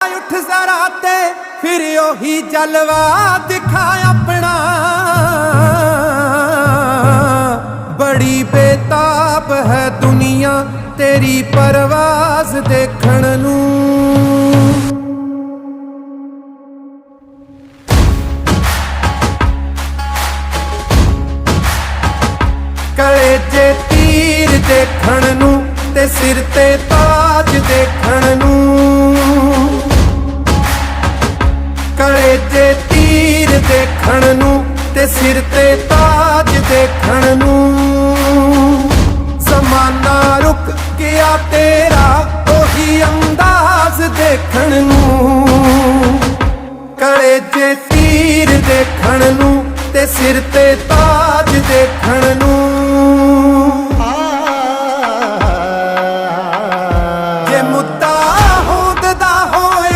ਉੱਠ ਜ਼ਰਾ ਤੇ ਫਿਰ ਉਹੀ ਜਲਵਾ ਦਿਖਾ ਆਪਣਾ। ਬੜੀ ਬੇਤਾਬ ਹੈ ਦੁਨੀਆ ਤੇਰੀ ਪਰਵਾਜ਼ ਦੇਖਣ ਨੂੰ। ਕਲੇ ਜੇ ਤੀਰ ਦੇਖਣ ਨੂੰ ਤੇ ਸਿਰ ਤੇ ਤਾਜ ਦੇਖਣ ਨੂੰ। ਕਲੇ ਜੇ ਤੀਰ ਦੇਖਣ ਨੂੰ ਤੇ ਸਿਰ ਤੇ ਤਾਜ ਦੇਖਣ ਨੂੰ। ਜ਼ਮਾਨਾ ਰੁਕ ਗਿਆ ਤੇਰਾ, ਉਹੀ ਅੰਦਾਜ਼ ਦੇਖਣ ਨੂੰ। ਕਲੇ ਜੇ ਤੀਰ ਦੇਖਣ ਨੂੰ ਤੇ ਸਿਰ ਤੇ ਤਾਜ ਦੇਖਣ ਨੂੰ।